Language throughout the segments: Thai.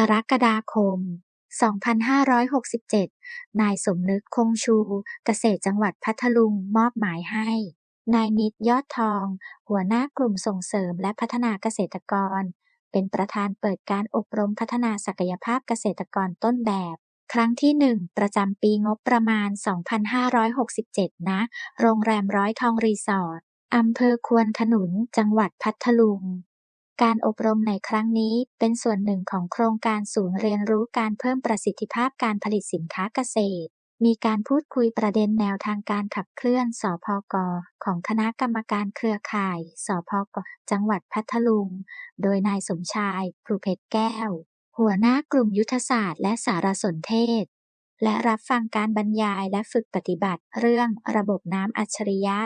กรกฎาคม 2567 นายสมนึกคงชู เกษตรจังหวัดพัทลุงมอบหมายให้ นายนิดยอดทอง หัวหน้ากลุ่มส่งเสริมและพัฒนาเกษตรกร เป็นประธานเปิดการอบรมพัฒนาศักยภาพเกษตรกรต้นแบบ ครั้งที่ 1 ประจำปีงบประมาณ 2567ณโรงแรมร้อยทองรีสอร์ทอำเภอควนขนุน จังหวัดพัทลุง การอบรมในครั้งนี้เป็นส่วนหนึ่งของโครงการศูนย์เรียนรู้การเพิ่มประสิทธิภาพการผลิตสินค้าเกษตร มีการพูดคุยประเด็นแนวทางการขับเคลื่อน สพก ของคณะกรรมการเครือข่าย สพก จังหวัดพัทลุง โดยนายสมชายพลูเพชรแก้ว หัวหน้ากลุ่มยุทธศาสตร์และสารสนเทศ และรับฟังการบรรยายและฝึกปฏิบัติ เรื่องระบบน้ำอัจฉริยะ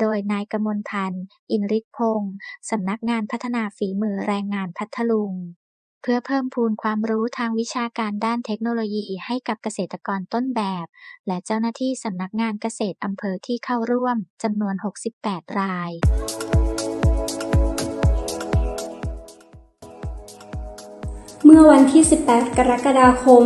โดยนายกมลพันธ์ อินฤทธิพงศ์สำนักงานพัฒนาฝีมือแรงงานพัทลุง เพื่อเพิ่มพูนความรู้ทางวิชาการด้านเทคโนโลยีให้กับเกษตรกรต้นแบบ และเจ้าหน้าที่สำนักงานเกษตรอำเภอที่เข้าร่วมจำนวน 68 ราย เมื่อวันที่ 18 กรกฎาคม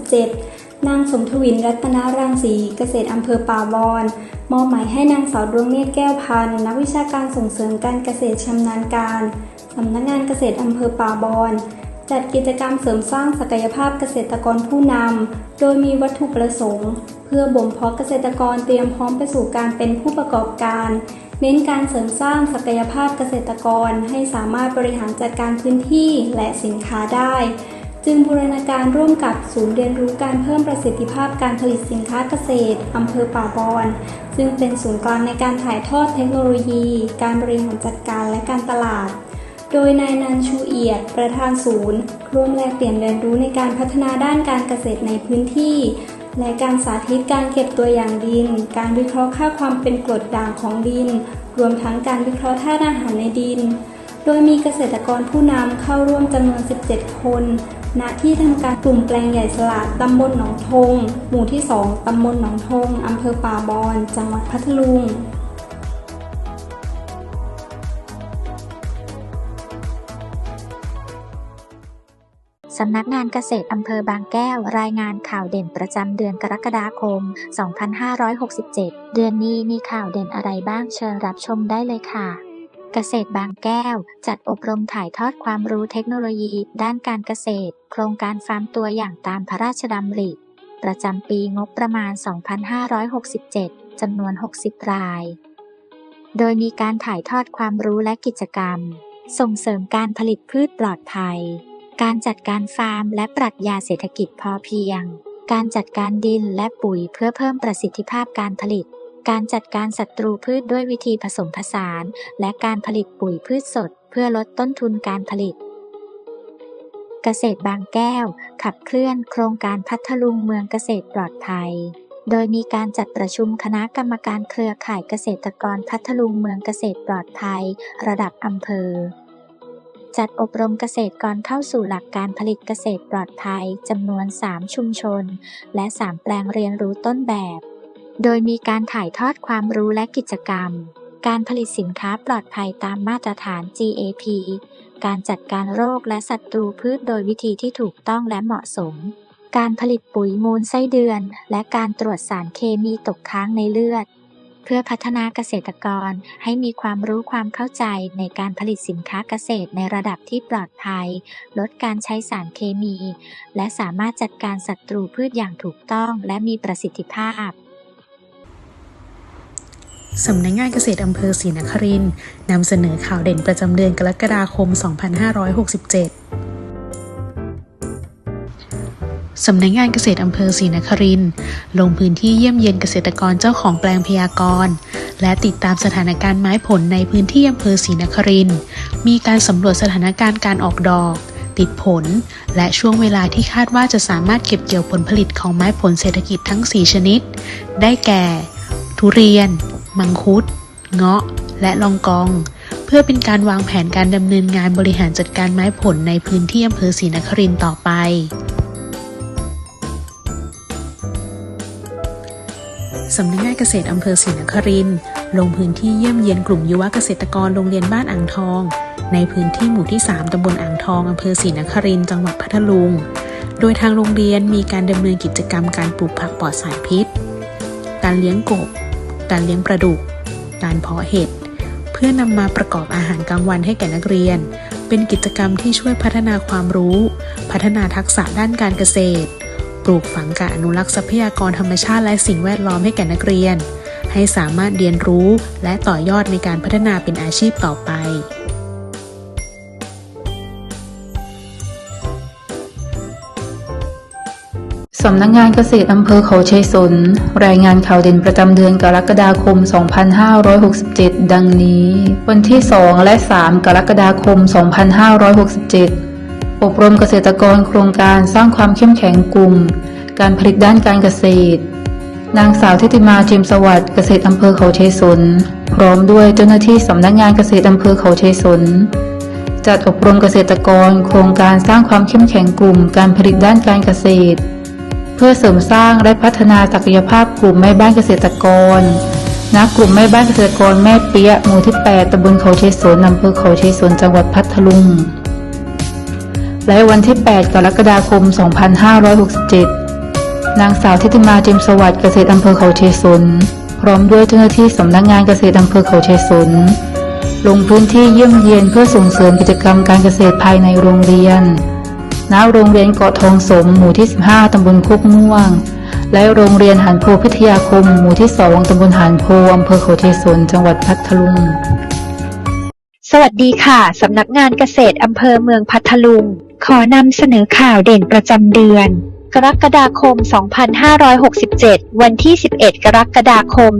2567 นางสมทวินรัตนารังสีเกษตรอำเภอป่าบอน มอบหมายให้นางสาวดวงเนตรแก้วพันธ์นักวิชาการส่งเสริมการเกษตรชำนาญการสำนักงานเกษตรอำเภอป่าบอน จัดกิจกรรมเสริมสร้างศักยภาพเกษตรกรผู้นำ โดยมีวัตถุประสงค์ เพื่อบ่มเพาะเกษตรกรเตรียมพร้อมไปสู่การเป็นผู้ประกอบการ เน้นการเสริมสร้างศักยภาพเกษตรกรให้สามารถบริหารจัดการพื้นที่และสินค้าได้ จึงบูรณาการร่วมกับศูนย์เรียนรู้การเพิ่มประสิทธิภาพการผลิตสินค้าเกษตรอำเภอป่าบอน ซึ่งเป็นศูนย์กลางในการถ่ายทอดเทคโนโลยี การบริหารจัดการและการตลาด โดยนายนันชูเอียด ประธานศูนย์ ร่วมแลกเปลี่ยนเรียนรู้ในการพัฒนาด้านการเกษตรในพื้นที่ และการสาธิตการเก็บตัวอย่างดิน การวิเคราะห์ค่าความเป็นกรดด่างของดิน รวมทั้งการวิเคราะห์ธาตุอาหารในดิน โดยมีเกษตรกรผู้นำเข้าร่วมจำนวน 17 คน ณ ที่ทำการกลุ่มแปลงใหญ่สละตำบลหนองทง หมู่ที่ 2 ตำบลหนองทงอำเภอป่าบอน จังหวัดพัทลุงำนักงานเกษตรอำเภอบางแก้ว รายงานข่าวเด่นประจำเดือนกรกฎาคม 2567 เดือนนี้มีข่าวเด่นอะไรบ้างเชิญรับชมได้เลยค่ะ เกษตรบางแก้ว จัดอบรมถ่ายทอดความรู้เทคโนโลยี ด้านการเกษตร โครงการฟาร์มตัวอย่างตามพระราชดำริ ประจำปีงบประมาณ 2567 จำนวน 60 ราย โดยมีการถ่ายทอดความรู้และกิจกรรม ส่งเสริมการผลิตพืชปลอดภัย การจัดการฟาร์ม และปรัชญาเศรษฐกิจพอเพียง การจัดการดินและปุ๋ยเพื่อเพิ่มประสิทธิภาพการผลิต การจัดการศัตรูพืชด้วยวิธีผสมผสาน และการผลิตปุ๋ยพืชสด เพื่อลดต้นทุนการผลิต เกษตรบางแก้ว ขับเคลื่อนโครงการพัทลุงเมืองเกษตรปลอดภัยโดยมีการจัดประชุมคณะกรรมการเครือข่ายเกษตรกรพัทลุงเมืองเกษตรปลอดภัย ระดับอำเภอ จัดอบรมเกษตรกรเข้าสู่หลักการผลิตเกษตรปลอดภัยจำนวน 3 ชุมชน และ 3 แปลงเรียนรู้ต้นแบบ โดยมีการถ่ายทอดความรู้และกิจกรรม การผลิตสินค้าปลอดภัยตามมาตรฐาน GAP การจัดการโรคและศัตรูพืชโดยวิธีที่ถูกต้องและเหมาะสม การผลิตปุ๋ยมูลไส้เดือน และการตรวจสารเคมีตกค้างในเลือด เพื่อพัฒนาเกษตรกรให้มีความรู้ความเข้าใจในการผลิตสินค้าเกษตรในระดับที่ปลอดภัย ลดการใช้สารเคมี และสามารถจัดการศัตรูพืชอย่างถูกต้องและมีประสิทธิภาพสำนักงานเกษตรอำเภอศรีนครินนำเสนอข่าวเด่นประจำเดือนกรกฎาคม 2567 สำนักงานเกษตรอำเภอศรีนครินลงพื้นที่เยี่ยมเยียนเกษตรกรเจ้าของแปลงพยากรณ์และติดตามสถานการณ์ไม้ผลในพื้นที่อำเภอศรีนครินมีการสำรวจสถานการณ์การออกดอก ติดผล และช่วงเวลาที่คาดว่าจะสามารถเก็บเกี่ยวผลผลิตของไม้ผลเศรษฐกิจทั้ง 4 ชนิด ได้แก่ ทุเรียน มังคุด เงาะ และลองกองเพื่อเป็นการวางแผนการดำเนินงานบริหารจัดการไม้ผลในพื้นที่อำเภอศรีนครินต่อไป สำนักงานเกษตรอำเภอศรีนครินลงพื้นที่เยี่ยมเยียนกลุ่มยุวเกษตรกรโรงเรียนบ้านอ่างทอง ในพื้นที่หมู่ที่ 3 ตำบลอ่างทองอำเภอศรีนครินทร์จังหวัดพัทลุง โดยทางโรงเรียนมีการดำเนินกิจกรรมการปลูกผักปลอดสารพิษ การเลี้ยงกบ การเลี้ยงปลาดุก การเพาะเห็ด เพื่อนำมาประกอบอาหารกลางวันให้แก่นักเรียน เป็นกิจกรรมที่ช่วยพัฒนาความรู้ พัฒนาทักษะด้านการเกษตร ปลูกฝังการอนุรักษ์ทรัพยากรธรรมชาติและสิ่งแวดล้อมให้แก่นักเรียน ให้สามารถเรียนรู้และต่อยอดในการพัฒนาเป็นอาชีพต่อไปสำนักงานเกษตรอำเภอเขาชัยสน รายงานข่าวเด่นประจำเดือนกรกฎาคม 2567 ดังนี้ วันที่ 2 และ 3 กรกฎาคม 2567 อบรมเกษตรกรโครงการสร้างความเข้มแข็งกลุ่ม การผลิตด้านการเกษตร นางสาวทิติมาเจียมสวัสดิ์เกษตรอำเภอเขาชัยสน พร้อมด้วยเจ้าหน้าที่สำนักงานเกษตรอำเภอเขาชัยสน จัดอบรมเกษตรกร โครงการสร้างความเข้มแข็งกลุ่ม การผลิตด้านการเกษตร เพื่อเสริมสร้างและพัฒนาศักยภาพกลุ่มแม่บ้านเกษตรกรณกลุ่มแม่บ้านเกษตรกรแม่เปียหมู่ที่ 8ตำบลเขาชัยสนอำเภอเขาชัยสนจังหวัดพัทลุง และวันที่ 8 กรกฎาคม 2567 นางสาวทิติมาเจมสวัสดิ์เกษตรอำเภอเขาชัยสนพร้อมด้วยเจ้าหน้าที่สำนักงานเกษตรอำเภอเขาชัยสนลงพื้นที่เยี่ยมเยียนเพื่อส่งเสริมกิจกรรมการเกษตรภายในโรงเรียน ณ โรงเรียนเกาะทองสม หมู่ที่ 15 ตำบลโคกม่วง และโรงเรียนหานโพพิทยาคม หมู่ที่ 2 ตำบลหานโพอำเภอเขาชัยสน จังหวัดพัทลุง สวัสดีค่ะ สำนักงานเกษตรอำเภอเมืองพัทลุง ขอนำเสนอข่าวเด่นประจำเดือน กรกฎาคม 2567 วันที่ 11 กรกฎาคม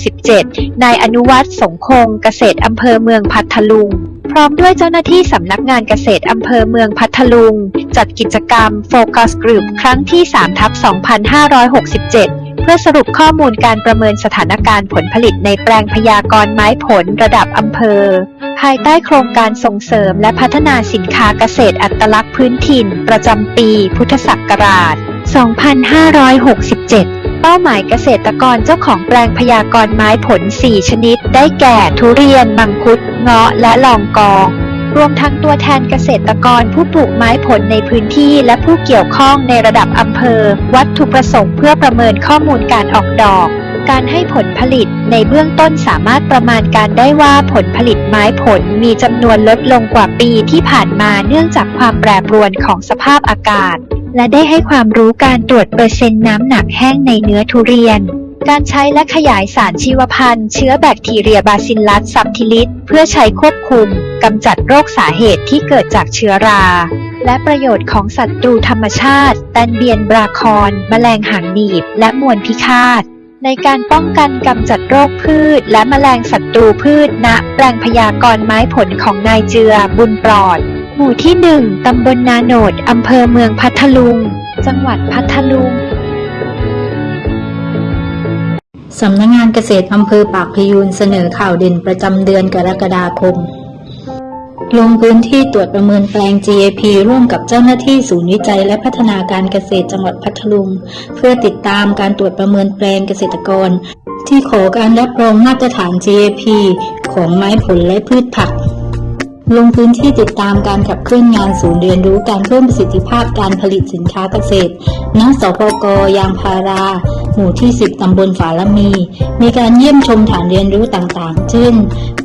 2567 นายอนุวัฒน์สงคง เกษตรอำเภอเมืองพัทลุง พร้อมด้วยเจ้าหน้าที่สำนักงานเกษตรอำเภอเมืองพัทลุง จัดกิจกรรมโฟกัสกลุ่มครั้งที่3ทับ2567เพื่อสรุปข้อมูลการประเมินสถานการณ์ผลผลิตในแปลงพยากรณ์ไม้ผลระดับอำเภอ ภายใต้โครงการส่งเสริมและพัฒนาสินค้าเกษตรอัตลักษณ์พื้นถิ่น ประจำปี พุทธศักราช 2567เป้าหมายเกษตรกรเจ้าของแปลงพยากรณ์ไม้ผล 4 ชนิด ได้แก่ทุเรียน มังคุด เงาะ และลองกอง รวมทั้งตัวแทนเกษตรกรผู้ปลูกไม้ผลในพื้นที่และผู้เกี่ยวข้องในระดับอำเภอ วัตถุประสงค์เพื่อประเมินข้อมูลการออกดอก การให้ผลผลิตในเบื้องต้นสามารถประมาณการได้ว่าผลผลิตไม้ผลมีจำนวนลดลงกว่าปีที่ผ่านมาเนื่องจากความแปรปรวนของสภาพอากาศ และได้ให้ความรู้การตรวจเปอร์เซ็นต์น้ำหนักแห้งในเนื้อทุเรียน การใช้และขยายสารชีวพันธุ์เชื้อแบคทีเรียบาซิลลัสซับทิลิสเพื่อใช้ควบคุมกำจัดโรคสาเหตุที่เกิดจากเชื้อรา และประโยชน์ของศัตรูธรรมชาติ แตนเบียนบราคอนแมลงหางหนีบ และมวลพิฆาต ในการป้องกันกำจัดโรคพืช และแมลงศัตรูพืชณแปลงพยากรณ์ไม้ผลของนายเจือบุญปลอด หมู่ที่ 1 ตำบลนาโนดอำเภอเมืองพัทลุง จังหวัดพัทลุง สำนักงานเกษตรอำเภอปากพยูนเสนอข่าวเด่นประจำเดือนกรกฎาคม ลงพื้นที่ตรวจประเมินแปลง GAP ร่วมกับเจ้าหน้าที่ศูนย์วิจัยและพัฒนาการเกษตรจังหวัดพัทลุง เพื่อติดตามการตรวจประเมินแปลงเกษตรกร ที่ขอการรับรองมาตรฐาน GAP ของไม้ผลและพืชผัก ลงพื้นที่ติดตามการขับเคลื่อนงานศูนย์เรียนรู้การเพิ่มประสิทธิภาพการผลิตสินค้าเกษตรณสปกยางพารา หมู่ที่ 10 ตำบลฝาละมี มีการเยี่ยมชมฐานเรียนรู้ต่างๆ เช่น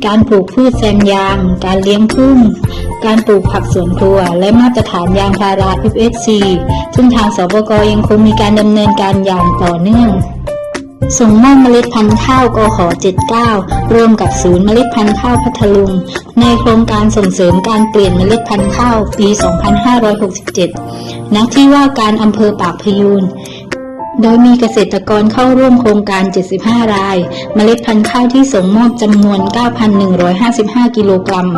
การปลูกพืชแซมยาง การเลี้ยงพึ่งการปลูกผักสวนครัว และมาตรฐานยางพารา FSC ซึ่งทางสปกยังคงมีการดำเนินการอย่างต่อเนื่อง ส่งมอบเมล็ดพันธุ์ข้าวกข79 ร่วมกับศูนย์เมล็ดพันธุ์ข้าวพัทลุง ในโครงการส่งเสริมการเปลี่ยนเมล็ดพันธุ์ข้าวปี 2567 ณ ที่ว่าการอำเภอปากพยูน โดยมีเกษตรกรเข้าร่วมโครงการ 75 ราย เมล็ดพันธุ์ข้าวที่ส่งมอบจำนวน 9,155 กิโลกรัม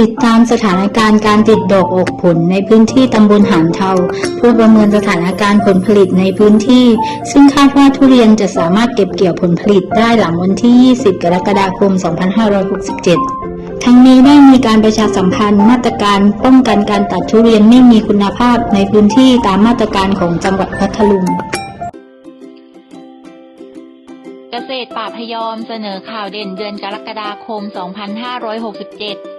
ติดตามสถานการณ์การติดดอกออกผลในพื้นที่ตำบลหางเทาเพื่อประเมินสถานการณ์ผลผลิตในพื้นที่ ซึ่งคาดว่าทุเรียนจะสามารถเก็บเกี่ยวผลผลิตได้หลังวันที่ 20 กรกฎาคม 2567ทั้งนี้ได้มีการประชาสัมพันธ์มาตรการป้องกันการตัดทุเรียนไม่มีคุณภาพในพื้นที่ตามมาตรการของจังหวัดพัทลุง เกษตรป่าพยอมเสนอข่าวเด่นเดือนกรกฎาคม 2567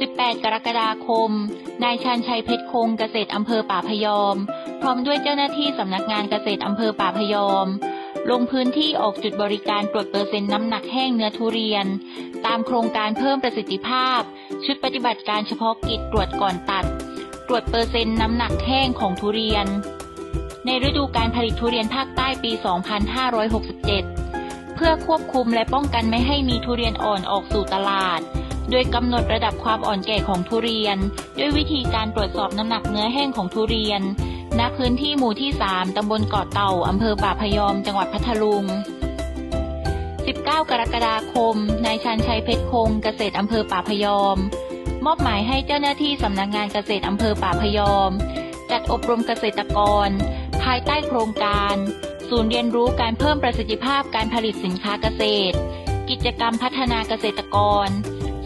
18 กรกฎาคม นายชันชัยเพชรคงเกษตรอำเภอป่าพยอม พร้อมด้วยเจ้าหน้าที่สำนักงานเกษตรอำเภอป่าพยอม ลงพื้นที่ออกจุดบริการตรวจเปอร์เซ็นต์น้ำหนักแห้งเนื้อทุเรียน ตามโครงการเพิ่มประสิทธิภาพ ชุดปฏิบัติการเฉพาะกิจตรวจก่อนตัด ตรวจเปอร์เซ็นต์น้ำหนักแห้งของทุเรียน ในฤดูการผลิตทุเรียนภาคใต้ปี 2567 เพื่อควบคุมและป้องกันไม่ให้มีทุเรียนอ่อนออกสู่ตลาด โดยกำหนดระดับความอ่อนแก่ของทุเรียน ด้วยวิธีการตรวจสอบน้ำหนักเนื้อแห้งของทุเรียน ณ พื้นที่หมู่ที่ 3 ตำบลเกาะเต่า อำเภอป่าพยอม จังหวัดพัทลุง 19 กรกฎาคม นายชันชัยเพชรคง เกษตรอำเภอป่าพยอม มอบหมายให้เจ้าหน้าที่สำนักงานเกษตรอำเภอป่าพยอม จัดอบรมเกษตรกร ภายใต้โครงการ ศูนย์เรียนรู้การเพิ่มประสิทธิภาพการผลิตสินค้าเกษตร กิจกรรมพัฒนาเกษตรกร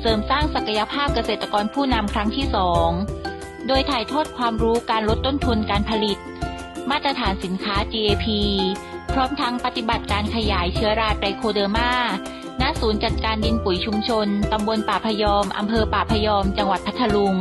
เสริมสร้างศักยภาพเกษตรกรผู้นำครั้งที่สองโดยถ่ายทอดความรู้การลดต้นทุนการผลิต มาตรฐานสินค้า GAP พร้อมทั้งปฏิบัติการขยายเชื้อราไตรโคเดอร์มาณศูนย์จัดการดินปุ๋ยชุมชน ตำบลป่าพยอม อำเภอป่าพยอม จังหวัดพัทลุง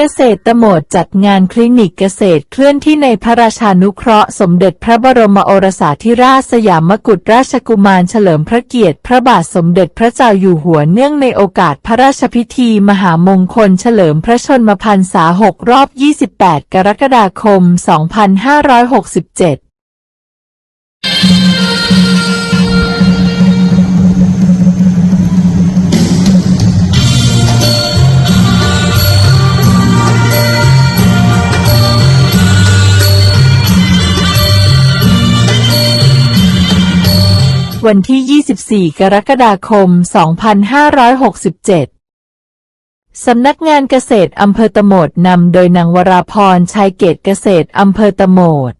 เกษตรโหมดจัดงานคลินิกเกษตรเคลื่อนที่ในพระราชานุเคราะห์สมเด็จพระบรมโอรสาธิราชสยามกุฎราชกุมารเฉลิมพระเกียรติ พระบาทสมเด็จพระเจ้าอยู่หัวเนื่องในโอกาสพระราชพิธีมหามงคลเฉลิมพระชนมพรรษา 6 รอบ 28 กรกฎาคม 2567 วันที่ 24 กรกฎาคม 2567 สำนักงานเกษตรอำเภอตะโหมดนำโดยนางวราพรชัยเกตเกษตรอำเภอตะโหมด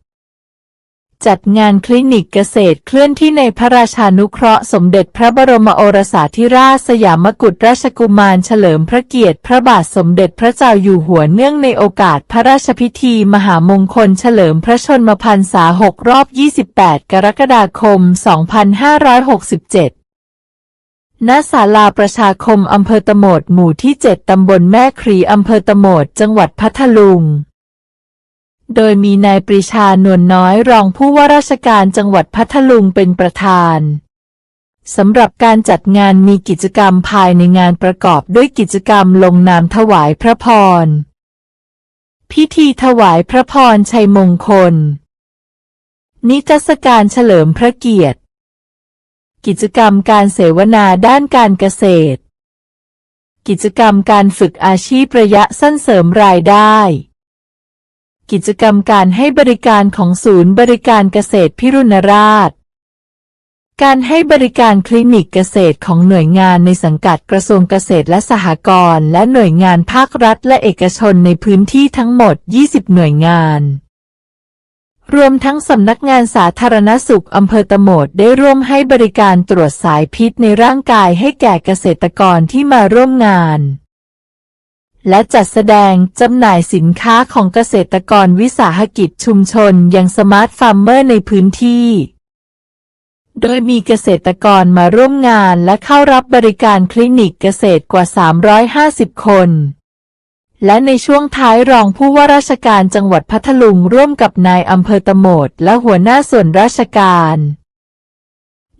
จัดงานคลินิกเกษตรเคลื่อนที่ในพระราชานุเคราะห์สมเด็จพระบรมโอรสาธิราชสยามกุฎราชกุมารเฉลิมพระเกียรติพระบาทสมเด็จพระเจ้าอยู่หัวเนื่องในโอกาสพระราชพิธีมหามงคลเฉลิมพระชนมพรรษา 6 รอบ 28 กรกฎาคม 2567ณศาลาประชาคมอำเภอตะโหมดหมู่ที่ 7 ตำบลแม่ครีอำเภอตะโหมด จังหวัดพัทลุง โดยมีนายปรีชานวลน้อยรองผู้ว่าราชการจังหวัดพัทลุงเป็นประธานสำหรับการจัดงานมีกิจกรรมภายในงานประกอบด้วยกิจกรรมลงนามถวายพระพร พิธีถวายพระพรชัยมงคล นิทรรศการเฉลิมพระเกียรติ กิจกรรมการเสวนาด้านการเกษตร กิจกรรมการฝึกอาชีพระยะสั้นเสริมรายได้ กิจกรรมการให้บริการของศูนย์บริการเกษตรพิรุณราช การให้บริการคลินิกเกษตรของหน่วยงานในสังกัดกระทรวงเกษตรและสหกรณ์และหน่วยงานภาครัฐและเอกชนในพื้นที่ทั้งหมด 20 หน่วยงานรวมทั้งสำนักงานสาธารณสุขอำเภอตะโหมดได้ร่วมให้บริการตรวจสายพิษในร่างกายให้แก่เกษตรกรที่มาร่วมงาน และจัดแสดงจำหน่ายสินค้าของเกษตรกรวิสาหกิจชุมชนยังสมาร์ทฟาร์มเมอร์ในพื้นที่ โดยมีเกษตรกรมาร่วมงานและเข้ารับบริการคลินิกเกษตรกว่า 350 คน และในช่วงท้ายรองผู้ว่าราชการจังหวัดพัทลุงร่วมกับนายอำเภอตะโหมดและหัวหน้าส่วนราชการ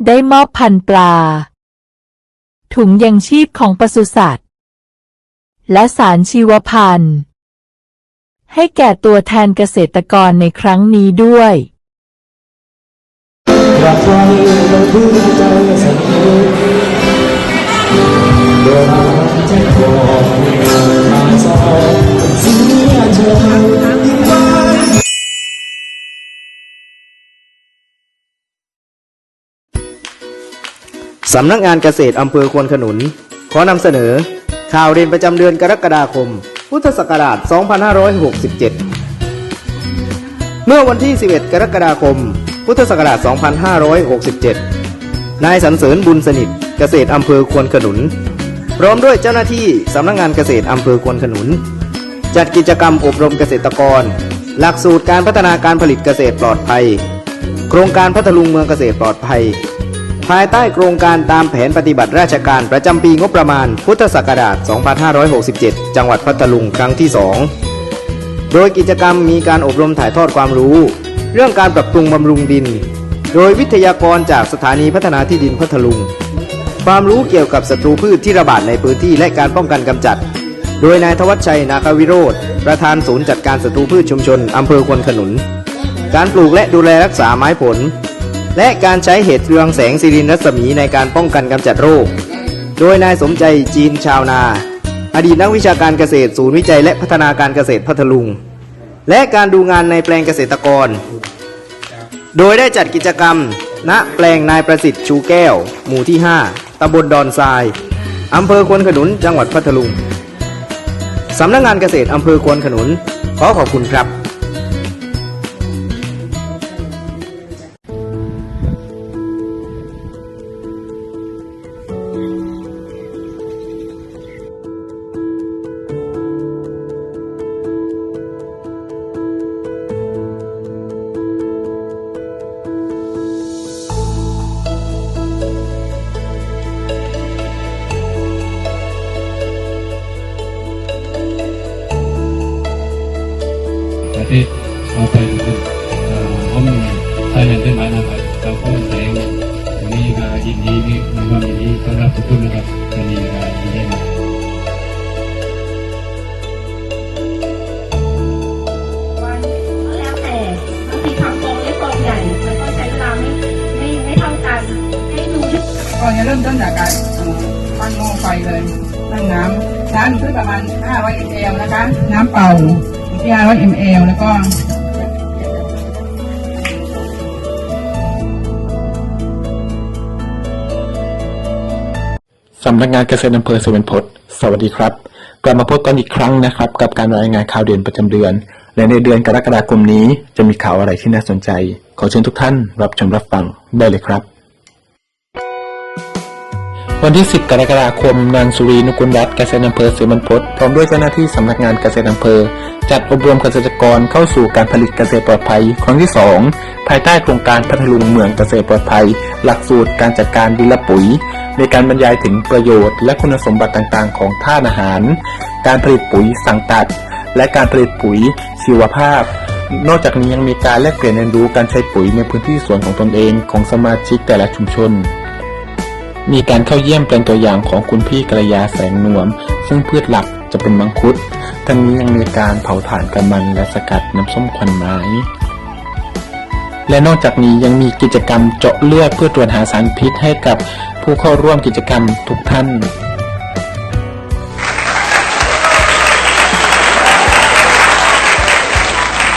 ได้มอบพันปลา ถุงยังชีพของปศุสัตว์ และสารชีวพันธุ์ ให้แก่ตัวแทนเกษตรกรในครั้งนี้ด้วยรักใครเราพึ่งใจสักทีเดินจะขอมาสอบเสียเธอสำนักงานเกษตรอำเภอควนขนุน ขอนำเสนอ ข่าวเด่นประจำเดือนกรกฎาคม พุทธศักราช 2567 เมื่อวันที่ 11 กรกฎาคม พุทธศักราช 2567 นายสรรเสริญบุญสนิท เกษตรอำเภอควนขนุน พร้อมด้วยเจ้าหน้าที่สำนักงานเกษตรอำเภอควนขนุน จัดกิจกรรมอบรมเกษตรกร หลักสูตรการพัฒนาการผลิตเกษตรปลอดภัย โครงการพัทลุงเมืองเกษตรปลอดภัย ภายใต้โครงการตามแผนปฏิบัติราชการประจำปีงบประมาณ พุทธศักราช 2567 จังหวัดพัทลุงครั้งที่ 2 โดยกิจกรรมมีการอบรมถ่ายทอดความรู้ เรื่องการปรับปรุงบำรุงดิน โดยวิทยากรจากสถานีพัฒนาที่ดินพัทลุง ความรู้เกี่ยวกับศัตรูพืชที่ระบาดในพื้นที่และการป้องกันกำจัด โดยนายทวัชชัยนาควิโรธประธานศูนย์จัดการศัตรูพืชชุมชนอำเภอควนขนุน การปลูกและดูแลรักษาไม้ผล และการใช้เห็ดเรืองแสงสิรินรัศมีในการป้องกันกำจัดโรค โดยนายสมใจจีนชาวนา อดีตนักวิชาการเกษตรศูนย์วิจัยและพัฒนาการเกษตรพัทลุง และการดูงานในแปลงเกษตรกร โดยได้จัดกิจกรรม ณแปลงนายประสิทธิ์ชูแก้ว หมู่ที่ 5ตำบลดอนทรายอำเภอควนขนุนจังหวัดพัทลุงสำนักงงานเกษตรอำเภอควนขนุนขอขอบคุณครับ ไทยแลนด์ได้ไหมนะครับเราก็แสดงวันนี้ก็ยินดีมีมีความยินดีต้อนรับทุกคนนะครับวันนี้ก็ยินดีมากแล้วแต่บางทีทำกองเล็กกองใหญ่มันก็ใช้เวลาไม่ไม่ไม่เท่ากันให้ดูที่ก่อนจะเริ่มต้นจากการเอ่อตั้งหม้อไฟเลยตั้งน้ำน้ำอยู่ที่ประมาณ500 ml นะคะ น้ำเปล่า500 ml แล้วก็ สำนักงานเกษตรอำเภอสุวรรณพดสวัสดีครับ กลับมาพบกันอีกครั้งนะครับ กับการรายงานข่าวเด่นประจำเดือน และในเดือนกรกฎาคมนี้จะมีข่าวอะไรที่น่าสนใจ ขอเชิญทุกท่านรับชมรับฟังได้เลยครับ วันที่ 10 กรกฎาคม นางสุรีนุกุลรัตน์เกษตรอำเภอเสุวรรณพจน์พร้อมด้วยเจ้าหน้าที่สำนักงานเกษตรอำเภอ จัดอบรมเกษตรกรเข้าสู่การผลิตเกษตรปลอดภัย ครั้งที่ 2 ภายใต้โครงการพัทลุงเมืองเกษตรปลอดภัย หลักสูตรการจัดการดินและปุ๋ย ในการบรรยายถึงประโยชน์ และคุณสมบัติต่างๆ ของท่าตุอาหาร การผลิตปุ๋ยสังตัด และการผลิตปุ๋ยชีวภาพนอกจากนี้ยังมีการแลกเปลี่ยนเรียนรู้การใช้ปุ๋ยในพื้นที่สวนของตนเองของสมาชิกแต่ละชุมชน มีการเข้าเยี่ยมเป็นตัวอย่างของคุณพี่กระยาแสงนวม ซึ่งพืชหลักจะเป็นมังคุด ทั้งนี้ยังมีการเผาถ่านกำมันและสกัดน้ำส้มควันไม้ และนอกจากนี้ยังมีกิจกรรมเจาะเลือดเพื่อตรวจหาสารพิษให้กับผู้เข้าร่วมกิจกรรมทุกท่าน